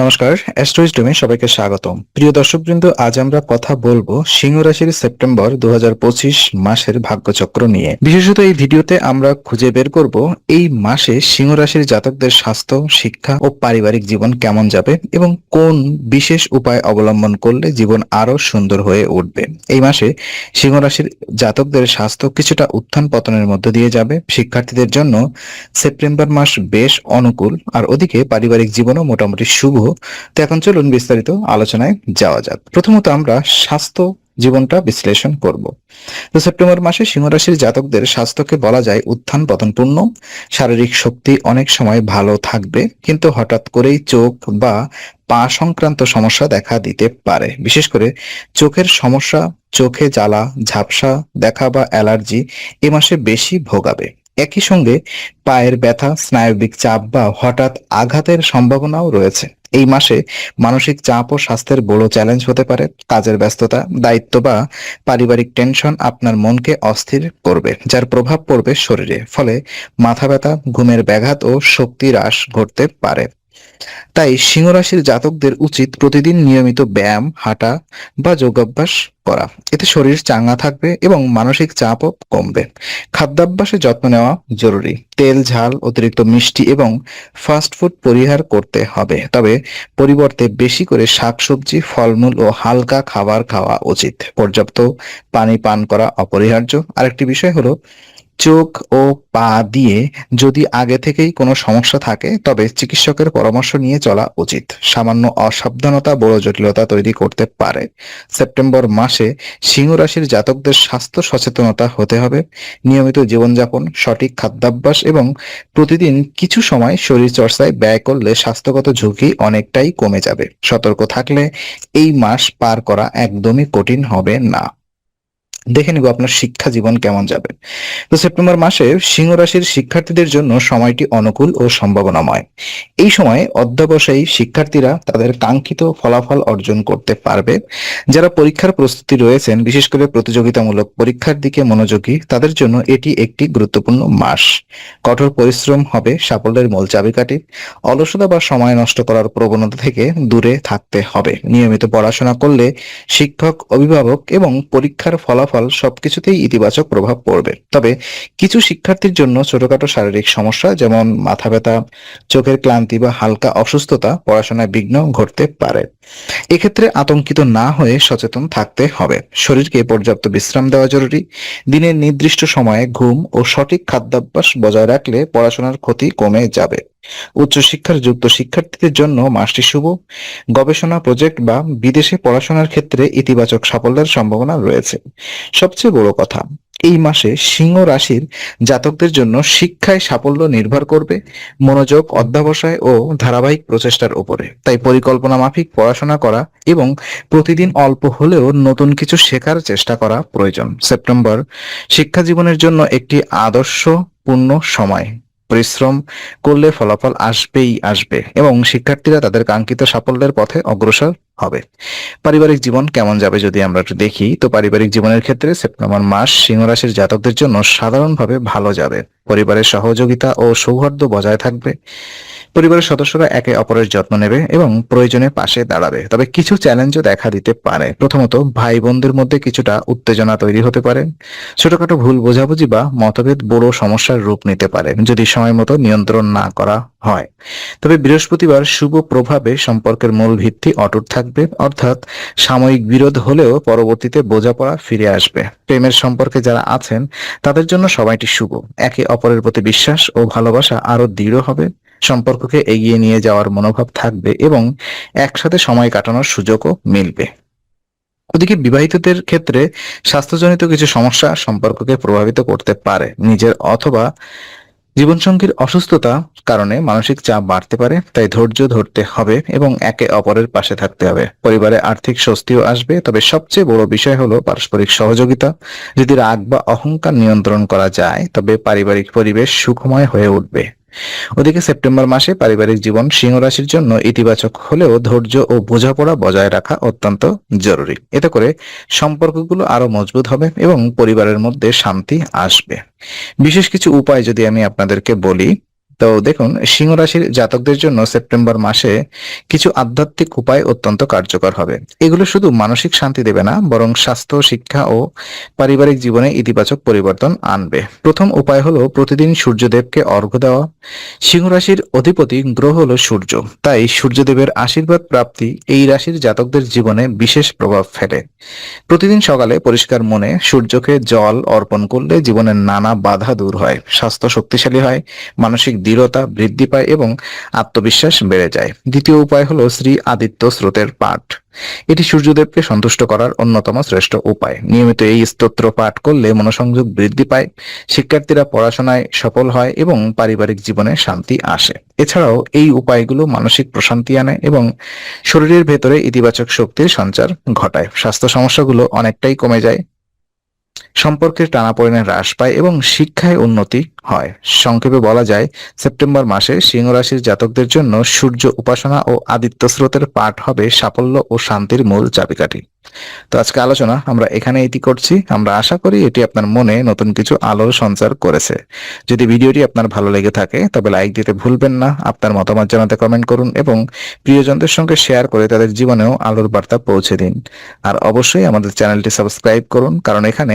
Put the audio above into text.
নমস্কার অ্যাস্ট্রোইস্টমে সবাইকে স্বাগতম। প্রিয় দর্শকবৃন্দ, আজ আমরা কথা বলব সিংহ রাশির সেপ্টেম্বর দু হাজার পঁচিশ মাসের ভাগ্যচক্র নিয়ে। বিশেষত এই ভিডিওতে আমরা খুঁজে বের করব এই মাসে সিংহ রাশির জাতকদের স্বাস্থ্য, শিক্ষা ও পারিবারিক জীবন কেমন যাবে এবং কোন বিশেষ উপায় অবলম্বন করলে জীবন আরও সুন্দর হয়ে উঠবে। এই মাসে সিংহ রাশির জাতকদের স্বাস্থ্য কিছুটা উত্থান পতনের মধ্য দিয়ে যাবে। শিক্ষার্থীদের জন্য সেপ্টেম্বর মাস বেশ অনুকূল, আর ওদিকে পারিবারিক জীবনও মোটামুটি শুভ তো এখন চলুন বিস্তারিত আলোচনায় যাওয়া যাক। প্রথমত আমরা স্বাস্থ্য জীবনটা বিশ্লেষণ করব। তো সেপ্টেম্বর মাসে সিংহ রাশির জাতকদের স্বাস্থ্যকে বলা যায় উত্থান পতনপূর্ণ। শারীরিক শক্তি অনেক সময় ভালো থাকবে, কিন্তু হঠাৎ করেই চোখ বা পা সংক্রান্ত সমস্যা দেখা দিতে পারে। বিশেষ করে চোখের সমস্যা, চোখে জ্বালা, ঝাপসা দেখা বা অ্যালার্জি এ মাসে বেশি ভোগাবে। একই সঙ্গে পায়ের ব্যথা, স্নায়বিক চাপ বা হঠাৎ আঘাতের সম্ভাবনাও রয়েছে। এই মাসে মানসিক চাপ ও স্বাস্থ্যের বড় চ্যালেঞ্জ হতে পারে। কাজের ব্যস্ততা, দায়িত্ব বা পারিবারিক টেনশন আপনার মনকে অস্থির করবে, যার প্রভাব পড়বে শরীরে। ফলে মাথা ব্যথা, ঘুমের ব্যাঘাত ও শক্তি হ্রাস ঘটতে পারে। তাই সিংহ রাশির জাতকদের উচিত প্রতিদিন নিয়মিত ব্যায়াম, হাঁটা বা যোগাভ্যাস করা। এতে শরীর চাঙ্গা থাকবে এবং মানসিক চাপও কমবে। খাদ্যাভ্যাসে যত্ন নেওয়া জরুরি। তেল, ঝাল, অতিরিক্ত মিষ্টি এবং ফাস্ট ফুড পরিহার করতে হবে। তবে পরিবর্তে বেশি করে শাকসবজি, ফলমূল ও হালকা খাবার খাওয়া উচিত। পর্যাপ্ত পানি পান করা অপরিহার্য। আরেকটি বিষয় হলো চোখ ও পা দিয়ে যদি আগে থেকেই কোনো সমস্যা থাকে, তবে চিকিৎসকের পরামর্শ নিয়ে চলা উচিত। সামান্য অসাবধানতা বড় জটিলতা তৈরি করতে পারে। সেপ্টেম্বর মাসে সিংহ রাশির জাতকদের স্বাস্থ্য সচেতনতা হতে হবে। নিয়মিত জীবনযাপন, সঠিক খাদ্যাভ্যাস এবং প্রতিদিন কিছু সময় শরীর চর্চায় ব্যয় করলে স্বাস্থ্যগত ঝুঁকি অনেকটাই কমে যাবে। সতর্ক থাকলে এই মাস পার করা একদমই কঠিন হবে না। দেখে নিব আপনার শিক্ষা জীবন কেমন যাবে। তো সেপ্টেম্বর মাসে সিংহ রাশির শিক্ষার্থীদের জন্য সময়টি অনুকূল ও সম্ভাবনাময়। এই সময়ে অধ্যাবসায়ী শিক্ষার্থীরা তাদের কাঙ্ক্ষিত ফলাফল অর্জন করতে পারবে। যারা পরীক্ষার প্রস্তুতি রয়েছেন, বিশেষ করে প্রতিযোগিতামূলক পরীক্ষার দিকে মনোযোগী, তাদের জন্য এটি একটি গুরুত্বপূর্ণ মাস। কঠোর পরিশ্রম হবে সাফল্যের মূল চাবিকাঠি। অলসতা বা সময় নষ্ট করার প্রবণতা থেকে দূরে থাকতে হবে। নিয়মিত পড়াশোনা করলে শিক্ষক, অভিভাবক এবং পরীক্ষার ফলাফল ফলাফল সবকিছুতেই ইতিবাচক প্রভাব পড়বে। তবে কিছু শিক্ষার্থীর জন্য ছোটখাটো শারীরিক সমস্যা, যেমন মাথা ব্যথা, চোখের ক্লান্তি বা হালকা অসুস্থতা পড়াশোনায় বিঘ্ন ঘটতে পারে। এক্ষেত্রে আতঙ্কিত না হয়ে সচেতন থাকতে হবে। শরীরকে পর্যাপ্ত বিশ্রাম দেওয়া জরুরি। দিনের নির্দিষ্ট সময়ে ঘুম ও সঠিক খাদ্যাভ্যাস বজায় রাখলে পড়াশোনার ক্ষতি কমে যাবে। উচ্চশিক্ষার যুক্ত শিক্ষার্থীদের জন্য মাসটি শুভ। গবেষণা প্রজেক্ট বা বিদেশে পড়াশোনার ক্ষেত্রে ইতিবাচক সাফল্যের সম্ভাবনা রয়েছে। সবচেয়ে বড় কথা, এই মাসে সিংহ রাশির জাতকদের জন্য শিক্ষায় সাফল্য নির্ভর করবে মনোযোগ, অধ্যাবসায় ও ধারাবাহিক প্রচেষ্টার উপরে। তাই পরিকল্পনা মাফিক, পড়াশোনা করা এবং প্রতিদিন অল্প হলেও নতুন কিছু শেখার চেষ্টা করা প্রয়োজন। সেপ্টেম্বর, শিক্ষা জীবনের জন্য একটি আদর্শ, পূর্ণ সময়। পরিশ্রম করলে ফলাফল আসবেই আসবে এবং শিক্ষার্থীরা তাদের কাঙ্ক্ষিত সাফল্যের পথে অগ্রসর হবে। পারিবারিক জীবন কেমন যাবে যদি আমরা একটু দেখি, তো পারিবারিক জীবনের ক্ষেত্রে সেপ্টেম্বর মাস সিংহ রাশির জাতকদের জন্য সাধারণভাবে ভালো যাবে। পরিবারের সহযোগিতা ও সৌহার্দ্য বজায় থাকবে। পরিবারের সদস্যরা একে অপরের যত্ন নেবে এবং প্রয়োজনে পাশে দাঁড়াবে। তবে কিছু চ্যালেঞ্জও দেখা দিতে পারে। প্রথমত ভাই বোনদের মধ্যে কিছুটা উত্তেজনা তৈরি হতে পারে। ছোটখাটো ভুল বোঝাবুঝি বা মতভেদ বড় সমস্যার রূপ নিতে পারে, যদি সময় মতো নিয়ন্ত্রণ না করা হয়। তবে বৃহস্পতিবার শুভ প্রভাবে সম্পর্কের মূল ভিত্তি অটুট থাকবে। অর্থাৎ সাময়িক বিরোধ হলেও পরবর্তীতে বোঝাপড়া ফিরে আসবে। প্রেমের সম্পর্কে যারা আছেন, তাদের জন্য সবাইটি শুভ। একে অপরের প্রতি বিশ্বাস ও ভালোবাসা আরও দৃঢ় হবে। সম্পর্ককে এগিয়ে নিয়ে যাওয়ার মনোভাব থাকবে এবং একসাথে সময় কাটানোর সুযোগও মিলবে। ওদিকে বিবাহিতদের ক্ষেত্রে স্বাস্থ্যজনিত কিছু সমস্যা সম্পর্ককে প্রভাবিত করতে পারে। নিজের অথবা জীবনসঙ্গীর অসুস্থতা কারণে মানসিক চাপ বাড়তে পারে, তাই ধৈর্য ধরতে হবে এবং একে অপরের পাশে থাকতে হবে। পরিবারে আর্থিক স্বস্তিও আসবে, তবে সবচেয়ে বড় বিষয় হলো পারস্পরিক সহযোগিতা। যদি রাগ বা অহংকার নিয়ন্ত্রণ করা যায়, তবে পারিবারিক পরিবেশ সুখময় হয়ে উঠবে। ওদিকে সেপ্টেম্বর মাসে পারিবারিক জীবন সিংহ রাশির জন্য ইতিবাচক হলেও ধৈর্য ও বোঝাপড়া বজায় রাখা অত্যন্ত জরুরি। এতে করে সম্পর্কগুলো আরও মজবুত হবে এবং পরিবারের মধ্যে শান্তি আসবে। বিশেষ কিছু উপায় যদি আমি আপনাদেরকে বলি তো দেখুন সিংহ রাশির জাতকদের জন্য সেপ্টেম্বর মাসে কিছু আধ্যাত্মিক উপায় অত্যন্ত কার্যকর হবে। এগুলো শুধু মানসিক শান্তি দেবে না, বরং স্বাস্থ্য, শিক্ষা ও পারিবারিক জীবনে ইতিবাচক পরিবর্তন আনবে। প্রথম উপায় হলো প্রতিদিন সূর্যদেবকে অর্ঘ্য দেওয়া। সিংহ রাশির অধিপতি গ্রহ হলো সূর্য, তাই সূর্যদেবের আশীর্বাদ প্রাপ্তি এই রাশির জাতকদের জীবনে বিশেষ প্রভাব ফেলে। প্রতিদিন সকালে পরিষ্কার মনে সূর্যকে জল অর্পণ করলে জীবনের নানা বাধা দূর হয়, স্বাস্থ্য শক্তিশালী হয়, মানসিক দৃঢ়তা বৃদ্ধি পায় এবং আত্মবিশ্বাস বেড়ে যায়। দ্বিতীয় উপায় হলো শ্রী আদিত্য স্রোতের পাঠ। এটি সূর্যদেবকে সন্তুষ্ট করার অন্যতম শ্রেষ্ঠ উপায়। নিয়মিত এই স্তোত্র পাঠ করলে মনোসংযোগ বৃদ্ধি পায়, শিক্ষার্থীরা পড়াশোনায় সফল হয় এবং পারিবারিক জীবনে শান্তি আসে। এছাড়াও এই উপায়গুলো মানসিক প্রশান্তি আনে এবং শরীরের ভেতরে ইতিবাচক শক্তির সঞ্চার ঘটায়। স্বাস্থ্য সমস্যাগুলো অনেকটাই কমে যায়। সম্পর্কের টানাপোড়েনে হ্রাস পায় এবং শিক্ষায় উন্নতি হয়। সংক্ষেপে বলা যায়, সেপ্টেম্বর মাসে সিংহ রাশির জাতকদের জন্য সূর্য উপাসনা ও আদিত্য স্রোতের পাঠ হবে সাফল্য ও শান্তির মূল চাবিকাঠি। তো আজকে আলোচনা, আমরা এখানে এটি করছি। আমরা আশা করি এটি আপনার মনে নতুন কিছু আলোর সঞ্চার করেছে। যদি ভিডিওটি আপনার ভালো লেগে থাকে, তবে লাইক দিতে ভুলবেন না। আপনার মতামত জানাতে কমেন্ট করুন এবং প্রিয়জনদের সঙ্গে শেয়ার করে তাদের জীবনেও আলোর বার্তা পৌঁছে দিন। আর অবশ্যই আমাদের চ্যানেলটি সাবস্ক্রাইব করুন, কারণ এখানে